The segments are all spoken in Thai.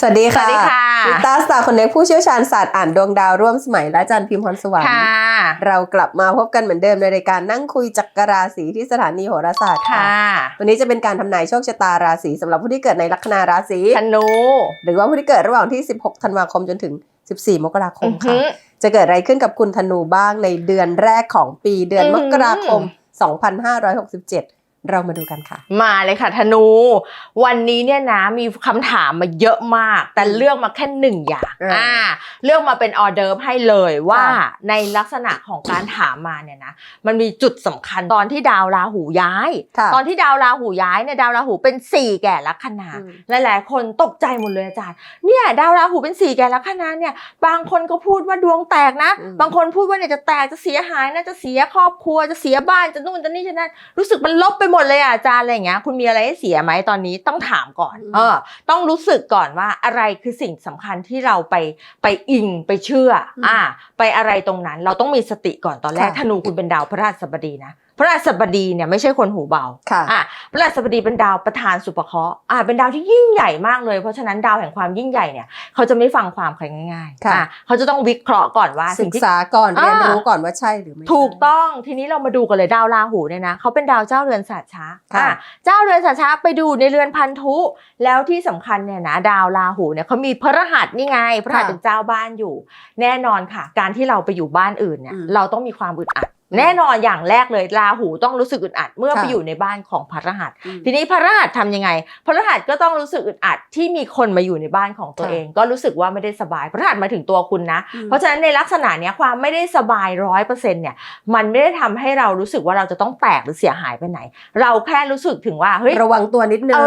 สวัสดีค่ะสวัสดีค่ะลิตาสตาร์คอนเนคผู้เชี่ยวชาญศาสตร์อ่านดวงดาวร่วมสมัยและอาจันพิมพ์พรสวรรค์ค่ะ เรากลับมาพบกันเหมือนเดิมในรายการนั่งคุยจักรราศีที่สถานีโหราศาสตร์ค่ะค่ะวันนี้จะเป็นการทำนายโชคชะตาราศีสำหรับผู้ที่เกิดในลัคนาราศีธนู หรือว่าผู้ที่เกิดระหว่างที่ 16 ธันวาคมจนถึง 14 มกราคมอือค่ะหือจะเกิดอะไรขึ้นกับคุณธนูบ้างในเดือนแรกของปีเดือนอืมมกราคม 2567 เรามาดูกันค่ะ มาเลยค่ะธนู วันนี้เนี่ยนะมีคำถามมาเยอะมาก แต่เลือกมาแค่หนึ่งอย่างอ่าอ่าเลือกมาเป็นออเดิร์ฟให้เลยว่าค่ะในลักษณะของการถามมาเนี่ยนะมันมีจุดสำคัญตอนที่ดาวราหูย้ายค่ะตอนที่ดาวราหูย้ายเนี่ยดาวราหูเป็นสี่แก่ลัคนาอืมหลายๆ คนตกใจหมดเลยอาจารย์เนี่ยดาวราหูเป็นสี่แก่ลัคนาเนี่ย บางคนก็พูดว่าดวงแตกนะอืมบางคนพูดว่าเนี่ยจะแตกจะเสียหายนะจะเสียครอบครัวจะเสียบ้านจะนู่นจะนี่จะนั่นรู้สึกมันลบไปหมดเลยอะอาจารย์อะไรอย่างเงี้ยคุณมีอะไรให้เสียไหมตอนนี้ต้องถามก่อนอืมเออ ต้องรู้สึกก่อนว่าอะไรคือสิ่งสำคัญที่เราไปไปอิงไปเชื่อออ่า ไปอะไรตรงนั้น เราต้องมีสติก่อนตอนแรกค่ะธนูคุณเป็นดาวพระราชบดีนะ พระราชบดีเนี่ยไม่ใช่คนหูเบาค่ะ อะพระราชบดีเป็นดาวประธานสุภเคราะห์อะเป็นดาวที่ยิ่งใหญ่มากเลย เพราะฉะนั้นดาวแห่งความยิ่งใหญ่เนี่ยเขาจะไม่ฟังความใครง่ายๆค่ะ อะเขาจะต้องวิเคราะห์ก่อนว่าศึสิ่งกที่ ษาก่อนอ่า เรียนรู้ก่อนว่าใช่หรือไม่ถูกใช่ ต้องทีนี้เรามาดูกันเลยดาวราหูเนี่ยนะเขาเป็นดาวเจ้าเรือนศาสตร์ช้าค่ะ อะเจ้าเรือนศาสตร์ช้าไปดูในเรือนพันธุ แล้วที่สำคัญเนี่ยนะดาวราหูเนี่ยเขามีพระรหัสนี่ไงพระรหัสเป็นเจ้าบ้านอยู่ แน่นอนค่ะ การที่เราไปอยู่บ้านอื่นเนี่ยอืม เราต้องมีความอึดอัด แน่นอนอย่างแรกเลยราหูต้องรู้สึกอึดอัดเมื่อค่ะไปอยู่ในบ้านของพระรหัสอืมทีนี้พระรหัสทำยังไง พระรหัสก็ต้องรู้สึกอึดอัดที่มีคนมาอยู่ในบ้านของตัวค่ะเอง ก็รู้สึกว่าไม่ได้สบาย พระรหัสหมายถึงตัวคุณนะอืมเพราะฉะนั้นในลักษณะเนี้ยความไม่ได้สบายร้อยเปอร์เซ็นต์เนี่ยมันไม่ได้ทำให้เรารู้สึกว่าเราจะต้องแตกหรือเสียหายไปไหน เราแค่รู้สึกถึงว่าเฮ้ยระวังตัวนิดนึงเอ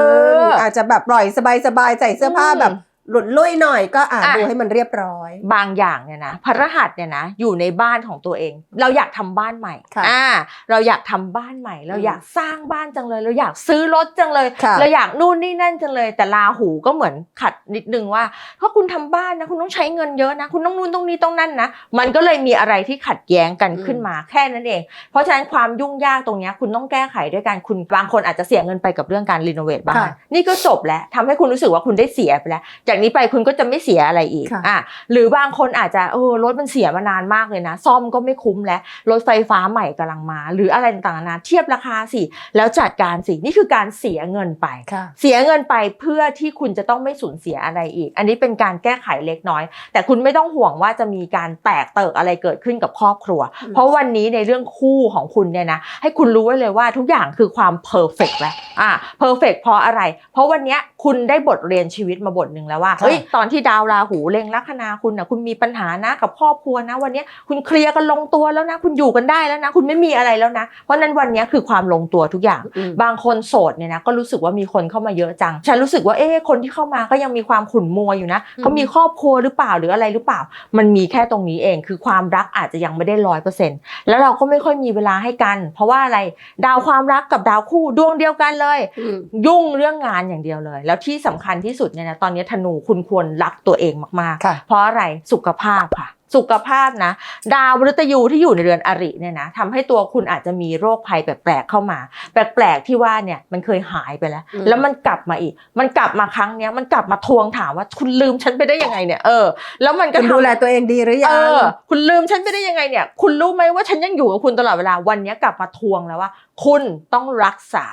ออาจจะแบบปล่อยสบายๆใส่เสื้อผ้าอืมแบบ หลุดลุ่ยหน่อยก็อ่านอะ ดูให้มันเรียบร้อย บางอย่างเนี่ยนะพระรหัสเนี่ยนะอยู่ในบ้านของตัวเอง เราอยากทำบ้านใหม่ค่ะอ่าเราอยากทำบ้านใหม่ เราอืมอยากสร้างบ้านจังเลย เราอยากซื้อรถจังเลย ค่ะ เราอยากนู่นนี่นั่นจังเลย แต่ลาหูก็เหมือนขัดนิดนึงว่าถ้าคุณทำบ้านนะคุณต้องใช้เงินเยอะนะ คุณต้องนู่นต้องนี่ต้องนั่นนะมันก็เลยมีอะไรที่ขัดแย้งกันขึ้นมาแค่นั้นเอง เพราะฉะนั้นความยุ่งยากตรงเนี้ยคุณต้องแก้ไขด้วยการคุณบางคนอาจจะเสียเงินไปกับเรื่องการรีโนเวทบ้านค่ะ นี่ก็จบแล้วทำให้คุณรู้สึกว่าคุณได้เสียไปแล้วจากนี้ไปคุณก็จะไม่เสียอะไรอีกค่ะอะหรือบางคนอาจจะเออรถมันเสียมานานมากเลยนะ ซ่อมก็ไม่คุ้มแล้วรถไฟฟ้าใหม่กำลังมา หรืออะไรต่างๆนานาเทียบราคาสิแล้วจัดการสินี่คือการเสียเงินไปค่ะเสียเงินไปเพื่อที่คุณจะต้องไม่สูญเสียอะไรอีก อันนี้เป็นการแก้ไขเล็กน้อย แต่คุณไม่ต้องห่วงว่าจะมีการแตกเติกอะไรเกิดขึ้นกับครอบครัวอืมเพราะวันนี้ในเรื่องคู่ของคุณเนี่ยนะให้คุณรู้ไว้เลยว่าทุกอย่างคือความเพอร์เฟกแล้วอ่าเพอร์เฟกเพราะอะไร เพราะวันเนี้ยคุณได้บทเรียนชีวิตมาบทหนึ่งแล้วว่าค่ะเฮ้ยตอนที่ดาวราหูเล็งลัคนาคุณนะคุณมีปัญหานะกับครอบครัวนะ วันเนี้ยคุณเคลียร์กันลงตัวแล้วนะ คุณอยู่กันได้แล้วนะ คุณไม่มีอะไรแล้วนะ เพราะฉะนั้นวันเนี้ยคือความลงตัวทุกอย่างอืมบางคนโสดเนี่ยนะก็รู้สึกว่ามีคนเข้ามาเยอะจัง ฉันรู้สึกว่าเอ๊ะคนที่เข้ามาก็ยังมีความขุ่นมัวอยู่นะอืมเขามีครอบครัวหรือเปล่าหรืออะไรหรือเปล่า มันมีแค่ตรงนี้เองคือความรักอาจจะยังไม่ได้ร้อยเปอร์เซ็นต์แล้วเราก็ไม่ค่อยมีเวลาให้กัน เพราะว่าอะไรดาวความรักกับดาวคู่ดวงเดียวกันเลยอืมยุ่งเรื่องงานอย่างเดียวเลย แล้วที่สำคัญที่สุดเนี่ยนะตอนนี้ธนูคุณควรรักตัวเองมากๆค่ะเพราะอะไรสุขภาพค่ะ สุขภาพนะ ดาวมฤตยูที่อยู่ในเรือนอริเนี่ยนะทำให้ตัวคุณอาจจะมีโรคภัยแปลกๆเข้ามา แปลกๆที่ว่าเนี่ยมันเคยหายไปแล้วอืมแล้วมันกลับมาอีก มันกลับมาครั้งเนี้ยมันกลับมาทวงถามว่าคุณลืมฉันไปได้ยังไงเนี่ยเออแล้วมันก็คุณทำดูแลตัวเองดีหรือเอยังอคุณลืมฉันไปได้ยังไงเนี่ย คุณรู้ไหมว่าฉันยังอยู่กับคุณตลอดเวลาวันเนี้ยกลับมาทวงแล้วว่า คุณต้องรักษา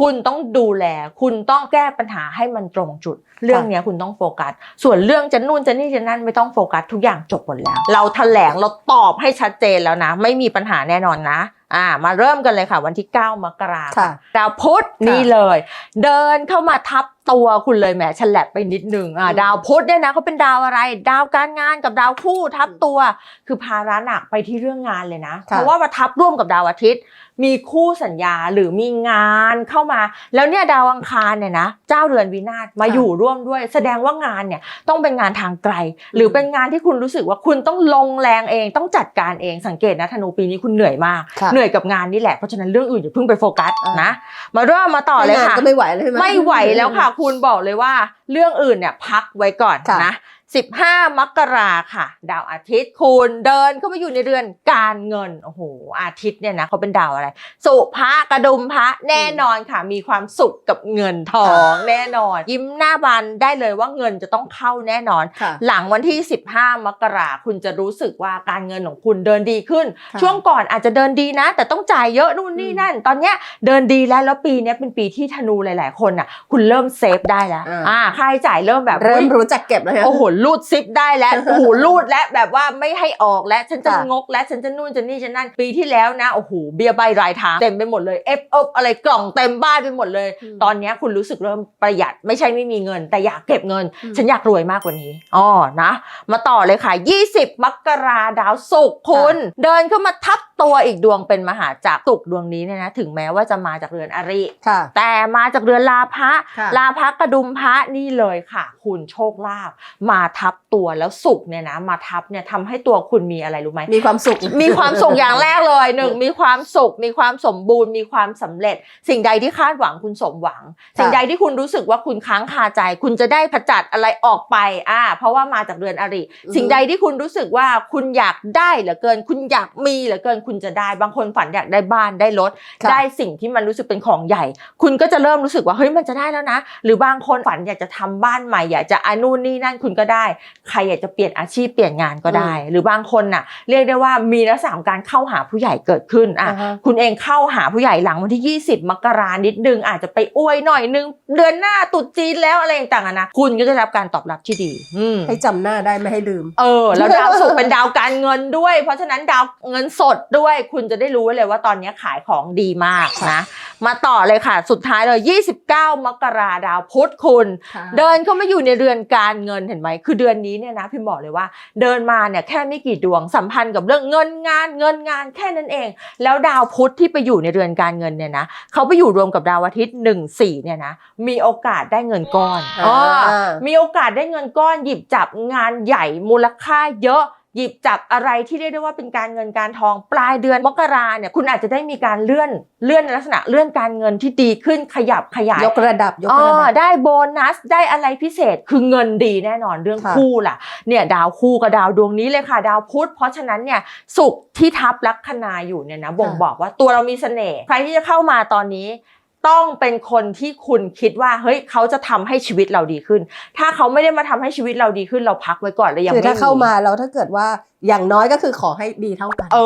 คุณต้องดูแล คุณต้องแก้ปัญหาให้มันตรงจุด เรื่องเนี้ยคุณต้องโฟกัส ส่วนเรื่องจะนู่นจะนี่จะนั่นไม่ต้องโฟกัสทุกอย่างจบหมดแล้ว เราแถลงเราตอบให้ชัดเจนแล้วนะ ไม่มีปัญหาแน่นอนนะอ่ามาเริ่มกันเลยค่ะ วันที่ 9 มกราคมค่ะดาวพุธนี่เลย เดินเข้ามาทับตัวคุณเลยแหมฉลับไปนิดนึงอ่าอืมดาวพุธเนี่ยนะเขาเป็นดาวอะไร ดาวการงานกับดาวคู่ทับตัว คือภาระหนักไปที่เรื่องงานเลยนะค่ะเพราะว่ามาทับร่วมกับดาวอาทิตย์ มีคู่สัญญาหรือมีงานเข้ามา แล้วเนี่ยดาวอังคารเนี่ยนะเจ้าเรือนวินาศมาอยู่ร่วมด้วย แสดงว่างานเนี่ยต้องเป็นงานทางไกล หรือเป็นงานที่คุณรู้สึกว่าคุณต้องลงแรงเองต้องจัดการเองสังเกตนะธนูปีนี้คุณเหนื่อยมากค่ะเหนื่อยกับงานนี่แหละเพราะฉะนั้นเรื่องอื่นอย่าเพิ่งไปโฟกัสอ่านนะมาเริ่มมาต่อเลยงานค่ะก็ไม่ไหวเลยใช่ไหมไม่ไหวแล้วค่ะคุณบอกเลยว่าเรื่องอื่นเนี่ยพักไว้ก่อนค่ะนะ 15 มกราค่ะ ดาวอาทิตย์คุณเดินเข้ามาอยู่ในเรือนการเงินโอ้โหอาทิตย์เนี่ยนะเขาเป็นดาวอะไร สุภะกระดุมพระแน่นอนค่ะ มีความสุขกับเงินทองแน่นอน ยิ้มหน้าบานได้เลยว่าเงินจะต้องเข้าแน่นอนค่ะหลังวันที่ 15 มกราคุณจะรู้สึกว่าการเงินของคุณเดินดีขึ้นค่ะช่วงก่อนอาจจะเดินดีนะ แต่ต้องจ่ายเยอะนู่นนี่อืมนั่น ตอนเนี้ยเดินดีแล้วแล้วปีเนี้ยเป็นปีที่ธนูหลาย ๆ คนอะ คุณเริ่มเซฟได้แล้วอ่าอ่าค่าใช้จ่ายเริ่มแบบเริ่มฮ้ยรู้จักเก็บแล้วนะโอ้โหรูดซิปได้แล้วโอ้โหรูดแล้วแบบว่าไม่ให้ออกแล้วฉันจะค่ะงกแล้วฉันจะนู่นจะนี่จะนั่นปีที่แล้วนะโอ้โหเบียร์ใบรายทางเต็มไปหมดเลยเอฟเอฟอะไรกล่องเต็มบ้านไปหมดเลยอืมตอนเนี้ยคุณรู้สึกเริ่มประหยัดไม่ใช่ไม่มีเงิน แต่อยากเก็บเงินอืมฉันอยากรวยมากกว่านี้อ๋อนะ มาต่อเลยค่ะ 20 มกราดาวศุกร์คุณ เดินเข้ามาทับตัวอีกดวงเป็นมหาจักรศุกร์ดวงนี้เนี่ยนะถึงแม้ว่าจะมาจากเรือนอริค่ะแต่มาจากเรือนลาภะค่ะลาภะกระดุมพระนี่เลยค่ะ คุณโชคลาภมาทับตัวแล้วสุกร์เนี่ยนะ มาทับเนี่ยทำให้ตัวคุณมีอะไรรู้ไหมมีความสุข มีความสุขอย่างแรกเลยหนึ่งมีความสุข มีความสมบูรณ์ มีความสำเร็จ สิ่งใดที่คาดหวังคุณสมหวัง สิ่งใดที่คุณรู้สึกว่าคุณค้างคาใจ คุณจะได้ผจัดอะไรออกไปอ่าเพราะว่ามาจากเรือนอริอือฮึสิ่งใดที่คุณรู้สึกว่าคุณอยากได้เหลือเกิน คุณอยากมีเหลือเกิน คุณจะได้ บางคนฝันอยากได้บ้านได้รถค่ะได้สิ่งที่มันรู้สึกเป็นของใหญ่ คุณก็จะเริ่มรู้สึกว่าเฮ้ยมันจะได้แล้วนะ หรือบางคนฝันอยากจะทำบ้านใหม่อยากจะอานู่นนี่นั่นคุณก็ได้ ใครอยากจะเปลี่ยนอาชีพเปลี่ยนงานก็ได้ หรือบางคนน่ะเรียกได้ว่ามีลักษณะของการเข้าหาผู้ใหญ่เกิดขึ้นอะอ่าฮะคุณเองเข้าหาผู้ใหญ่หลังวันที่ 20 มกรานิดนึงอาจจะไปอวยหน่อยนึง เดือนหน้าตรุษจีนแล้วอะไรต่างๆอะนะคุณก็จะได้รับการตอบรับที่ดีอืมให้จำหน้าได้ไม่ให้ลืม เออ แล้วดาวศุกร์เป็นดาวการเงินด้วย เพราะฉะนั้นดาวเงินสดด้วย คุณจะได้รู้ไว้เลยว่าตอนนี้ขายของดีมากนะ มาต่อเลยค่ะ สุดท้ายเลย 29 มกราดาวพุธคุณ เดินเข้ามาอยู่ในเรือนการเงินเห็นไหม คือเดือนนี้เนี่ยนะพี่บอกเลยว่า เดินมาเนี่ยแค่ไม่กี่ดวงสัมพันธ์กับเรื่องเงินงานเงินงานแค่นั้นเอง แล้วดาวพุธที่ไปอยู่ในเรือนการเงินเนี่ยนะเขาไปอยู่รวมกับดาวอาทิตย์หนึ่งสี่เนี่ยนะมีโอกาสได้เงินก้อนอ่าอ๋อมีโอกาสได้เงินก้อนหยิบจับงานใหญ่มูลค่าเยอะ หยิบจับอะไรที่เรียกได้ว่าเป็นการเงินการทองปลายเดือนมกราเนี่ยคุณอาจจะได้มีการเลื่อนเลื่อนในลักษณะเลื่อนการเงินที่ดีขึ้นขยับขยายยกระดับยกอ๋ระดัอบได้โบนัสได้อะไรพิเศษคือเงินดีแน่นอนเรื่องค่ะคู่ล่ะเนี่ยดาวคู่กับดาวดวงนี้เลยค่ะ ดาวพุธเพราะฉะนั้นเนี่ยสุขที่ทับลัคนาอยู่เนี่ยนะบ่งบอกว่าตัวเรามีเสน่ห์ใครที่จะเข้ามาตอนนี้ ต้องเป็นคนที่คุณคิดว่าเฮ้ยเขาจะทำให้ชีวิตเราดีขึ้น ถ้าเขาไม่ได้มาทำให้ชีวิตเราดีขึ้นเราพักไว้ก่อนเลยยังคือไม่ถ้าเข้ามาแล้วถ้าเกิดว่า อย่างน้อยก็คือขอให้ดีเท่ากัน เอ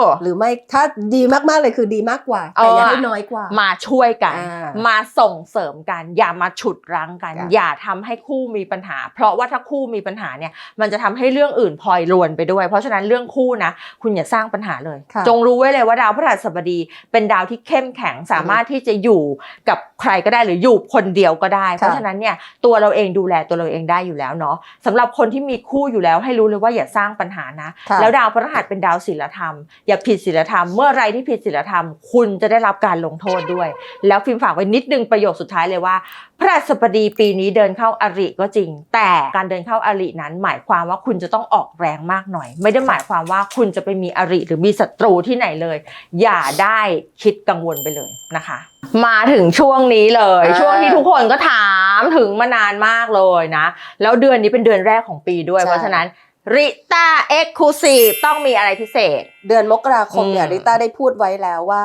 อ หรือไม่ถ้าดีมากๆเลยคือดีมากกว่า แต่อย่าเออให้น้อยกว่า มาช่วยกันอ่ามาส่งเสริมกัน อย่ามาฉุดรั้งกันค่ะอย่าทำให้คู่มีปัญหา เพราะว่าถ้าคู่มีปัญหาเนี่ย มันจะทำให้เรื่องอื่นพลอยรวนไปด้วย เพราะฉะนั้นเรื่องคู่นะ คุณอย่าสร้างปัญหาเลยค่ะจงรู้ไว้เลยว่าดาวพฤหัสบดี เป็นดาวที่เข้มแข็งสามารถที่จะอยู่กับใครก็ได้หรืออยู่คนเดียวก็ได้ เพราะฉะนั้นเนี่ยตัวเราเองดูแลตัวเราเองได้อยู่แล้วเนาะสำหรับคนที่มีคู่อยู่แล้วให้รู้เลยว่าอย่าสร้างปัญหานะค่ะแล้วดาวพฤหัสเป็นดาวศีลธรรม อย่าผิดศีลธรรม เมื่อไรที่ผิดศีลธรรม คุณจะได้รับการลงโทษด้วย แล้วฟิล์มฝากไว้นิดนึงประโยคสุดท้ายเลยว่า พระราชบดีปีนี้เดินเข้าอาริก็จริง แต่การเดินเข้าอารินั้น หมายความว่าคุณจะต้องออกแรงมากหน่อย ไม่ได้หมายความว่าคุณจะไปมีอาริหรือมีศัตรูที่ไหนเลย อย่าได้คิดกังวลไปเลยนะคะมาถึงช่วงนี้เลยอ่าช่วงที่ทุกคนก็ถามถึงมานานมากเลยนะ แล้วเดือนนี้เป็นเดือนแรกของปีด้วยใช่เพราะฉะนั้น ริต้าเอ็กซ์คลูซีฟต้องมีอะไรพิเศษ เดือนมกราคมเนี่ยอืมริต้าได้พูดไว้แล้วว่า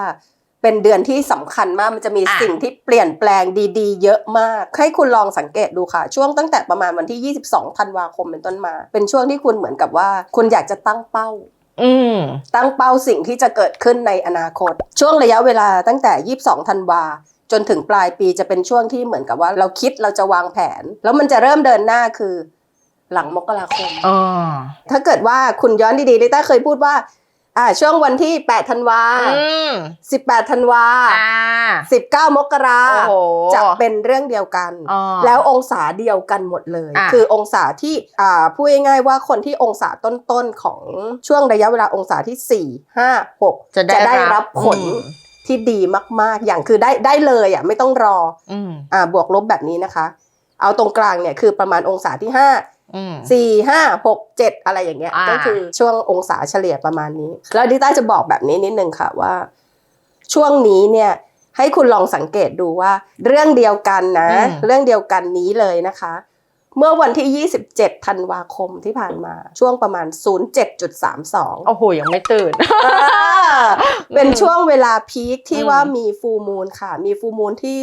เป็นเดือนที่สำคัญมากมันจะมีอะ สิ่งที่เปลี่ยนแปลงดีๆ เยอะมาก ให้คุณลองสังเกตดูค่ะ ช่วงตั้งแต่ประมาณวันที่ 22ธันวาคมเป็นต้นมา เป็นช่วงที่คุณเหมือนกับว่า คุณอยากจะตั้งเป้า อืม ตั้งเป้าสิ่งที่จะเกิดขึ้นในอนาคต ช่วงระยะเวลาตั้งแต่ 22 ธันวา จนถึงปลายปีจะเป็นช่วงที่เหมือนกับว่าเราคิดเราจะวางแผน แล้วมันจะเริ่มเดินหน้าคือ หลังมกราคม อ๋อ ถ้าเกิดว่าคุณย้อนดีๆลิต้าเคยพูดว่า อ่า ช่วงวันที่ 8 ธันวา อืม18 ธันวา อ่า 19 มกราโอ้โหจะเป็นเรื่องเดียวกัน อ๋อ แล้วองศาเดียวกันหมดเลย อะ คือองศาที่ อ่า พูดง่ายๆว่าคนที่องศาต้นๆของช่วงระยะเวลาองศาที่ 4 5 6 จะได้ได้รัรับบผลอืมที่ดีมากๆ อย่างคือได้ได้เลยอะไม่ต้องรอ อืม อ่าบวกลบแบบนี้นะคะ เอาตรงกลางเนี่ยคือประมาณองศาที่5อืม สี่ห้าหกเจ็ดอะไรอย่างเงี้ยอ่าก็คือช่วงองศาเฉลี่ยประมาณนี้ แล้วดิต้าจะบอกแบบนี้นิดนึงค่ะว่า ช่วงนี้เนี่ยให้คุณลองสังเกตดูว่า เรื่องเดียวกันนะ เรื่องเดียวกันนี้เลยนะคะ เมื่อวันที่ 27 ธันวาคมที่ผ่านมาช่วงประมาณ 07.32 โอ้โห ยังไม่ตื่นอ่าเป็นช่วงเวลาพีคที่อืมว่ามีฟูมูลค่ะ มีฟูมูลที่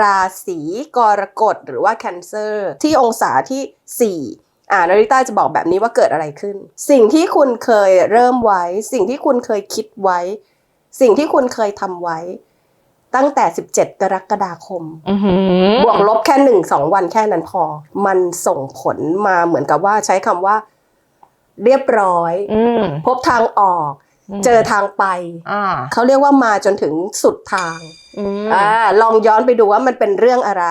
ราศีกรกฎหรือว่าแคนเซอร์ที่องศาที่ 4อ่านาริต้าจะบอกแบบนี้ว่าเกิดอะไรขึ้น สิ่งที่คุณเคยเริ่มไว้ สิ่งที่คุณเคยคิดไว้ สิ่งที่คุณเคยทำไว้ ตั้งแต่ 17 กรกฎาคมอื้อหือบวกลบแค่หนึ่งสองวันแค่นั้นพอ มันส่งผลมาเหมือนกับว่าใช้คำว่า เรียบร้อยอืมพบทางออก เจอทางไปอ่าเขาเรียกว่ามาจนถึงสุดทาง อืมอ่าลองย้อนไปดูว่ามันเป็นเรื่องอะไร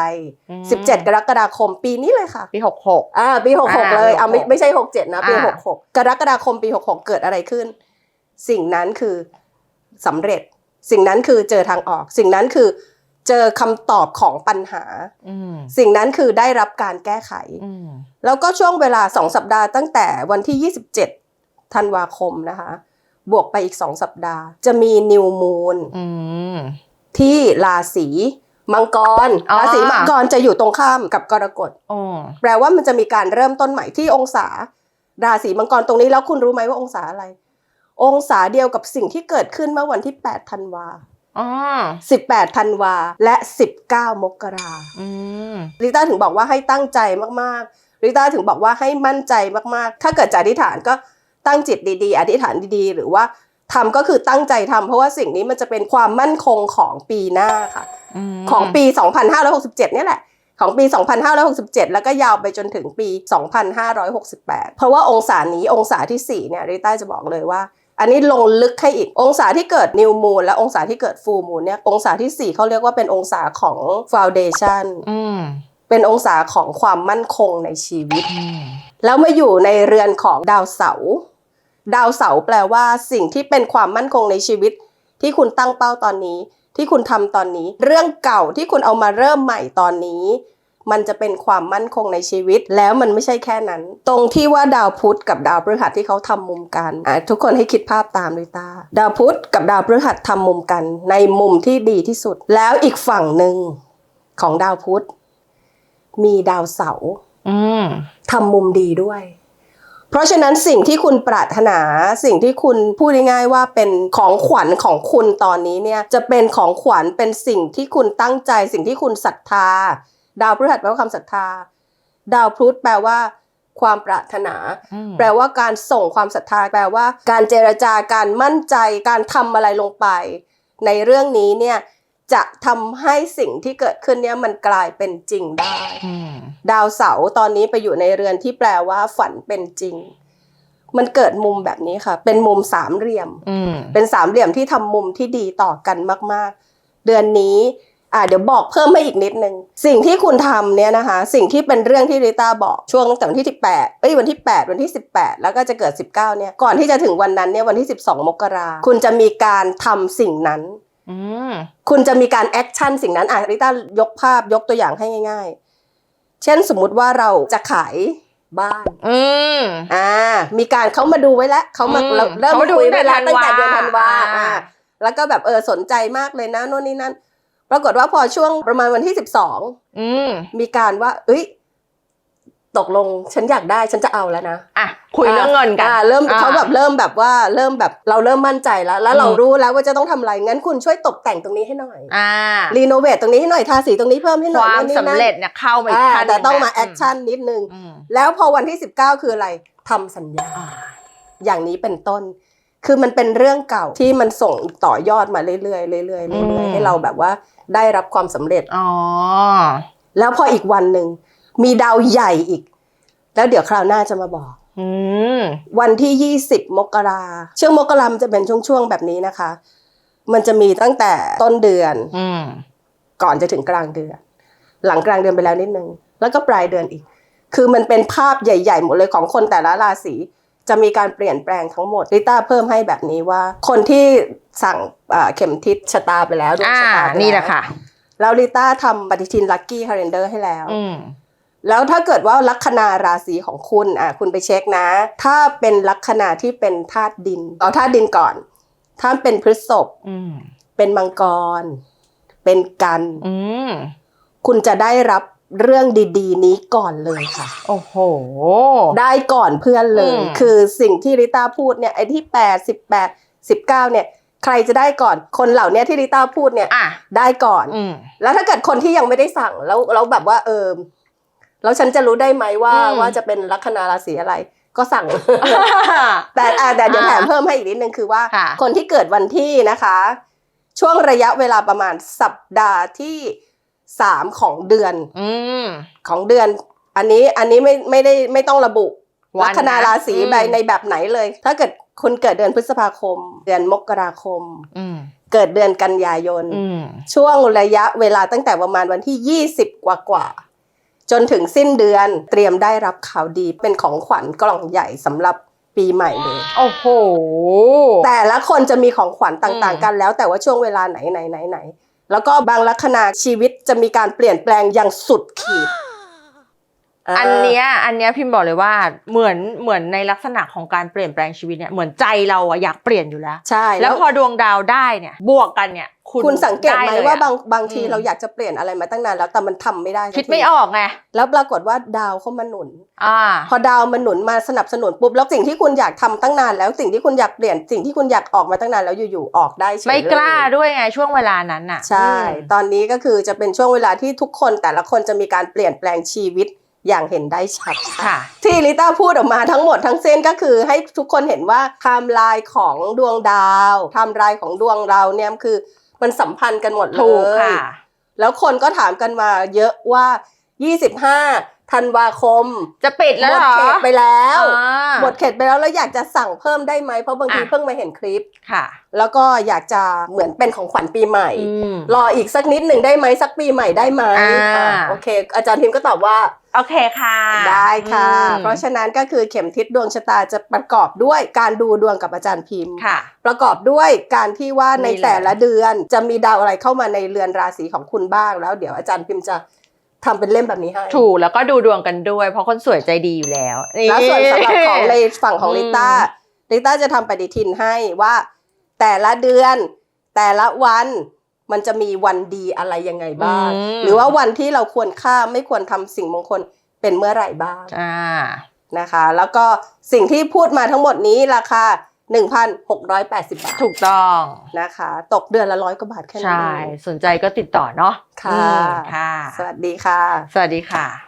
อืม17 กรกฎาคมปีนี้เลยค่ะ ปีหกหกอ่า ปีอ่า66 เลยอ่าไม่66ไม่ใช่ 67 นะ ปีอ่า66 กรกฎาคมปี 66 เกิดอะไรขึ้น สิ่งนั้นคือสำเร็จ สิ่งนั้นคือเจอทางออก สิ่งนั้นคือเจอคำตอบของปัญหาอืมสิ่งนั้นคือได้รับการแก้ไขอืมแล้วก็ช่วงเวลา2สัปดาห์ตั้งแต่วันที่ 27 ธันวาคมนะคะ บวกไปอีก2สัปดาห์ จะมีนิวมูนอืม ที่ราศีมังกรอ๋อ ราศีมังกรจะอยู่ตรงข้ามกับกรกฎ อ๋อแปลว่ามันจะมีการเริ่มต้นใหม่ที่องศา ราศีมังกรตรงนี้แล้วคุณรู้ไหมว่าองศาอะไร องศาเดียวกับสิ่งที่เกิดขึ้นเมื่อวันที่8ธันวา อ๋อ18ธันวาและ 19 มกราอืมริต้าถึงบอกว่าให้ตั้งใจมากๆริต้าถึงบอกว่าให้มั่นใจมากๆ ถ้าเกิดจะอธิษฐานก็ตั้งจิตดีๆ อธิษฐานดีๆ หรือว่า ทำก็คือตั้งใจทำเพราะว่าสิ่งนี้มันจะเป็นความมั่นคงของปีหน้าค่ะมของปี 2567เนี่ยแหละของปี 2567 แล้วก็ยาวไปจนถึงปี 2568 เพราะว่าองศานี้องศาที่ 4 เนี่ยริต้าจะบอกเลยว่า อันนี้ลงลึกให้อีก องศาที่เกิดนิวมูนและองศาที่เกิดฟูมูนเนี่ยองศาที่ 4เขาเรียกว่าเป็นองศาของฟาวเดชันอืมเป็นองศาของความมั่นคงในชีวิตอืมแล้วมาอยู่ในเรือนของดาวเสาร์ ดาวเสาร์แปลว่าสิ่งที่เป็นความมั่นคงในชีวิต ที่คุณตั้งเป้าตอนนี้ ที่คุณทำตอนนี้ เรื่องเก่าที่คุณเอามาเริ่มใหม่ตอนนี้ มันจะเป็นความมั่นคงในชีวิต แล้วมันไม่ใช่แค่นั้น ตรงที่ว่าดาวพุธกับดาวพฤหัสที่เขาทำมุมกันอะทุกคนให้คิดภาพตามด้วยตา ดาวพุธกับดาวพฤหัสทำมุมกัน ในมุมที่ดีที่สุด แล้วอีกฝั่งหนึ่งของดาวพุธมีดาวเสาร์อืมทำมุมดีด้วย เพราะฉะนั้นสิ่งที่คุณปรารถนาสิ่งที่คุณพูดง่ายๆว่าเป็นของขวัญของคุณตอนนี้เนี่ยจะเป็นของขวัญเป็นสิ่งที่คุณตั้งใจ สิ่งที่คุณศรัทธา ดาวพฤหัสแปลว่าความศรัทธา ดาวพุธแปลว่าความปรารถนา แปลว่าการส่งความศรัทธา แปลว่า การเจรจาการมั่นใจ การทำอะไรลงไป ในเรื่องนี้เนี่ยจะทำให้สิ่งที่เกิดขึ้นเนี่ยมันกลายเป็นจริงได้ ดาวเสาร์ตอนนี้ไปอยู่ในเรือนที่แปลว่าฝันเป็นจริง มันเกิดมุมแบบนี้ค่ะ เป็นมุมสามเหลี่ยมอืมเป็นสามเหลี่ยมที่ทำมุมที่ดีต่อกันมาก ๆ เดือนนี้อ่าเดี๋ยวบอกเพิ่มให้อีกนิดนึง สิ่งที่คุณทำเนี่ยนะคะ สิ่งที่เป็นเรื่องที่ริต้าบอกช่วงตั้งแต่วันที่ 18เอ้ยวันที่ 8 วันที่ 18 แล้วก็จะเกิด 19เนี่ยก่อนที่จะถึงวันนั้นเนี่ยวันที่ 12 มกราคุณจะมีการทำสิ่งนั้นอืมคุณจะมีการแอคชั่นสิ่งนั้นอะริต้ายกภาพยกตัวอย่างให้ง่าย ๆ เช่นสมมุติว่าเราจะขายบ้านอืม อ่า มีการเขามาดูไว้แล้วเขามาอืมเราเริ่มเขาดูคุยไว้แล้วตั้ตั้งงแต่แต่เดือนธันวาอ่าอ่า แล้วก็แบบเออสนใจมากเลยนะโน่นนี่นั่น ปรากฏว่าพอช่วงประมาณวันที่สิบสองอืมมีการว่า เอ้ย ตกลงฉันอยากได้ฉันจะเอาแล้วนะอะคุยเรื่องเงินกันอ่าเริ่มอ่เขาแบบเริ่มแบบว่าเริ่มแบบเราเริ่มมั่นใจแล้ว แล้วเราอืมรู้แล้วว่าจะต้องทำอะไรงั้นคุณช่วยตกแต่งตรงนี้ให้หน่อยอ่ารีโนเวทตรงนี้ให้หน่อยทาสีตรงนี้เพิ่มให้หคน่อยวามโน่นนี่สำนั่นเร็จเนี่ยเข้ามาอีกอ่าขั้นหแต่นึ่ต้องมาะแอคชั่นนิดนึงอืมแล้วพอวันที่ 19 คืออะไรทำสัญญาอ่าอย่างนี้เป็นต้นคือมันเป็นเรื่องเก่าที่มันส่งต่อยอดมาเรื่อยๆเรื่อยๆเรื่อยๆให้เราแบบว่าได้รับความสำเร็จอ๋อแล้วพออีกวันหนึ่ง มีดาวใหญ่อีก แล้วเดี๋ยวคราวหน้าจะมาบอกอืมวันที่ 20 มกราช่วงมกรามันจะเป็นช่วงๆแบบนี้นะคะ มันจะมีตั้งแต่ต้นเดือนอืมก่อนจะถึงกลางเดือน หลังกลางเดือนไปแล้วนิดนึง แล้วก็ปลายเดือนอีก คือมันเป็นภาพใหญ่ๆหมดเลยของคนแต่ละราศีจะมีการเปลี่ยนแปลงทั้งหมดริต้าเพิ่มให้แบบนี้ว่า คนที่สั่งอ่าเข็มทิศชะตาไปแล้วดวงอ่าชะตาไปนี่แหละค่ะแล้วริต้าทำปฏิทินลัคกี้คาล endar ให้แล้วอืม แล้วถ้าเกิดว่าลัคนาราศีของคุณอะคุณไปเช็คนะ ถ้าเป็นลัคนาที่เป็นธาตุดิน เอาธาตุดินก่อน ถ้าเป็นพฤษภอืมเป็นมังกร เป็นกันอืมคุณจะได้รับเรื่องดีๆ นี้ก่อนเลยค่ะ โอ้โห ได้ก่อนเพื่อนเลยอืมคือสิ่งที่ริต้าพูดเนี่ยไอ้ที่แปดสิบแปดสิบเก้าเนี่ย ใครจะได้ก่อนคนเหล่านี้ที่ริต้าพูดเนี่ยอะได้ก่อนอืมแล้วถ้าเกิดคนที่ยังไม่ได้สั่งแล้วแล้วแบบว่าเออ แล้วฉันจะรู้ได้ไหมว่าอืม ว่าจะเป็นลัคนาราศีอะไร ก็สั่ง แต่อ่าแต่เดี๋ยวแถมเพิ่มให้อีกนิดนึงคือว่า ค่ะ คนที่เกิดวันที่นะคะ ช่วงระยะเวลาประมาณสัปดาห์ที่สามของเดือนอืม ของเดือน อันนี้อันนี้ไม่ไม่ได้ไม่ต้องระบุวัลันนะคนาราศีอืม ใบในแบบไหนเลย ถ้าเกิดคุณเกิดเดือนพฤษภาคม เดือนมกราคม อืมเกิดเดือนกันยายน อืมช่วงระยะเวลาตั้งแต่ประมาณวันที่ 20 กว่ากว่าๆ จนถึงสิ้นเดือนเตรียมได้รับข่าวดีเป็นของขวัญกล่องใหญ่สำหรับปีใหม่เลย โอ้โห แต่ละคนจะมีของขวัญอืต่างมๆกันแล้วแต่ว่าช่วงเวลาไหนไหนไหนไหน แล้วก็บางลัคนาชีวิตจะมีการเปลี่ยนแปลงอย่างสุดขีด อันเนี้ยอันเนี้ยพิมพ์บอกเลยว่าเหมือนเหมือนในลักษณะของการเปลี่ยนแปลงชีวิตเนี่ยเหมือนใจเราอะอยากเปลี่ยนอยู่แล้ว ใช่ แล้วพอดวงดาวได้เนี่ยบวกกันเนี่ยคุณคุณสังเกตไหมด้ลยอะว่าบางบางทีอืมเราอยากจะเปลี่ยนอะไรมาตั้งนานแล้วแต่มันทำไม่ได้สักคิดทีไม่ออกไงแล้วปรากฏว่าดาวเข้ามาหนุนอ่าพอดาวมันหนุนมาสนับสนุนปุ๊บแล้วสิ่งที่คุณอยากทำตั้งนาน แล้วสิ่งที่คุณอยากเปลี่ยนสิ่งที่คุณอยากออกมาตั้งนานแล้วอยู่ๆออกได้เฉยไม่กล้าเลยด้วยไงช่วงเวลานั้นน่ะ ใช่อืมตอนนี้ก็คือจะเป็นช่วงเวลาที่ทุกคนแต่ละคนจะมีการเปลี่ยนแปลงชีวิต อย่างเห็นได้ชัดค่ะ ที่ลิต้าพูดออกมาทั้งหมดทั้งเส้นก็คือให้ทุกคนเห็นว่าไทม์ไลน์ของดวงดาวไทม์ไลน์ของดวงเราเนี่ยคือมันสัมพันธ์กันหมดเลถูกยค่ะแล้วคนก็ถามกันมาเยอะว่า 25 ธันวาคม จะปิดหแล้วมเหดรอ เขตไปแล้วอ่า หมดเขตไปแล้วแล้วอยากจะสั่งเพิ่มได้ไหมเพราะบางทีอะ เพิ่งมาเห็นคลิป ค่ะแล้วก็อยากจะเหมือนเป็นของขวัญปีใหม่ อืม รออีกสักนิดหนึ่งได้ไหมสักปีใหม่ได้ไหมอ่า อะโอเค อาจารย์พิมพ์ก็ตอบว่า โอเคค่ะได้ค่ะ อืมเพราะฉะนั้นก็คือเข็มทิศดวงชะตาจะประกอบด้วยการดูดวงกับอาจารย์พิมพ์ ค่ะ ประกอบด้วยการที่ว่าในนี่เลยแต่ละเดือนจะมีดาวอะไรเข้ามาในเรือนราศีของคุณบ้างแล้วเดี๋ยวอาจารย์พิมพ์จะ ทำเป็นเล่มแบบนี้ให้ถูกแล้วก็ดูดวงกันด้วย เพราะคนสวยใจดีอยู่แล้วแล้วส่วนสำหรับของในฝั่งของอืมลิต้าลิต้าจะทำปฏิทินให้ว่า แต่ละเดือน แต่ละวันมันจะมีวันดีอะไรยังไงบ้างมหรือว่าวันที่เราควรข้ามไม่ควรทำสิ่งมงคลเป็นเมื่อไหร่บ้างอ่านะคะ แล้วก็สิ่งที่พูดมาทั้งหมดนี้ราคา 1,680 บาทถูกต้องนะคะ ตกเดือนละร้อยกว่าบาทแค่นั้นใช่เองสนใจก็ติดต่อเนาะค่ะอืมค่ะ สวัสดีค่ะ สวัสดีค่ะ